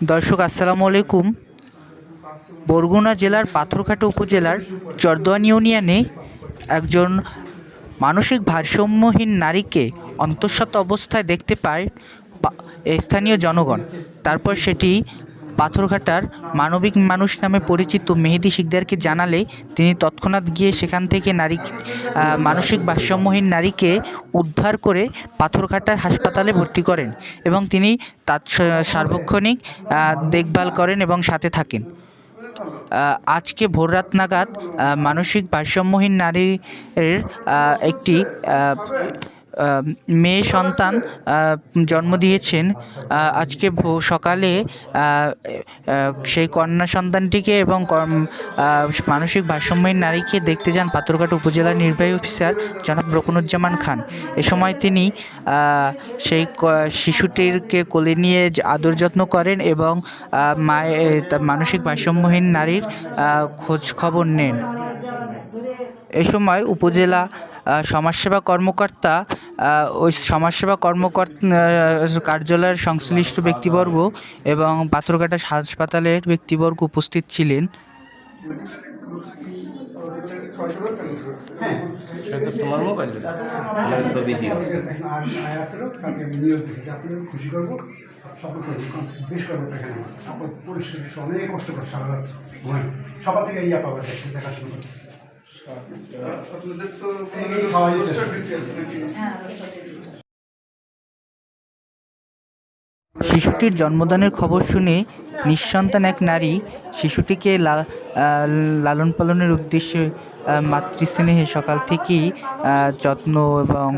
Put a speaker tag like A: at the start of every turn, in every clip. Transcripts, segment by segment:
A: দর্শক, আসসালামু আলাইকুম। বরগুনা জেলার পাথরঘাটা উপজেলার চরদোয়ান ইউনিয়নে একজন মানসিক ভারসাম্যহীন নারীকে অন্তঃসত্ত্বা অবস্থায় দেখতে পায় স্থানীয় জনগণ। তারপর সেটি পাথরঘাটার মানবিক মানুষ নামে পরিচিত মেহেদি শিকদারকে জানালে তিনি তৎক্ষণাৎ গিয়ে সেখান থেকে নারী মানসিক ভারসাম্যহীন নারীকে উদ্ধার করে পাথরঘাটা হাসপাতালে ভর্তি করেন এবং তিনি তার সার্বক্ষণিক দেখভাল করেন এবং সাথে থাকেন। আজকে ভোররাত নাগাদ মানসিক ভারসাম্যহীন নারীর একটি মেয়ে সন্তান জন্ম দিয়েছেন। আজকে সকালে সেই কন্যা সন্তানটিকে এবং মানসিক ভারসাম্যহীন নারীকে দেখতে যান পাথরঘাট উপজেলার নির্বাহী অফিসার জনাব রকুনুজ্জামান খান। এ সময় তিনি সেই শিশুটিরকে কোলে নিয়ে আদর যত্ন করেন এবং মানসিক ভারসাম্যহীন নারীর খোঁজ খবর নেন। এ সময় উপজেলা সমাজসেবা কর্মকর্তা ওই সমাজসেবা কর্মকর্তা কার্যালয়ের সংশ্লিষ্ট ব্যক্তিবর্গ এবং পাথরঘাটা হাসপাতালের ব্যক্তিবর্গ উপস্থিত ছিলেন।
B: থেকে ইয়া দেখাশোনা
C: আপনাদের তো
A: শিশুটির জন্মদানের খবর শুনে নিঃসন্তান এক নারী শিশুটিকে লালন পালনের উদ্দেশ্যে মাতৃস্নেহে সকাল থেকেই যত্ন এবং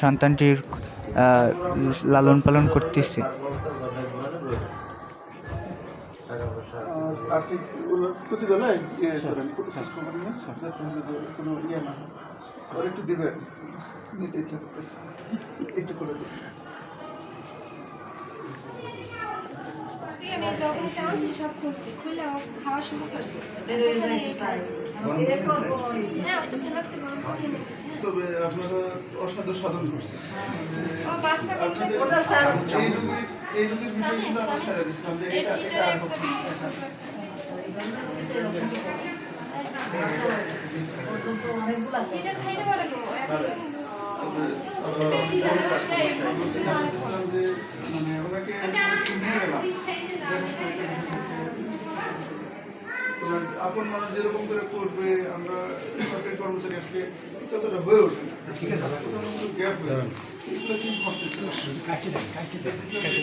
A: সন্তানটির লালন পালন করতেছে।
C: আর্থিক প্রতিবেলায় ইয়ে করেন কোনো খোঁজ নেই যাতে কোনো ইয়ে না হয়। আর একটু দিবেন নিতে ইচ্ছা করতেছে। একটু করে দেবেন।
D: আমি যখন চান্স সব খুলছি খুলে খাওয়া শুরু করছে। এখানে এই কাজ। হ্যাঁ ওই তো ফেলাক্সে গরম করে।
C: তবে আপনারা অসাধ্য সাধন করছেন।
D: ও বাচ্চা কাচ্চা
C: আপনাদের এই রুগীর এই রুগীর বিষয়গুলো আমরা ছেড়ে দিচ্ছিলাম যে এটা এটা আর হচ্ছে মানে আপন মানুষ যেরকম করে করবে আমরা সরকারি কর্মচারী আসলে ততটা হয়ে ওঠে না ঠিক আছে গ্যাপ হয়ে। এগুলো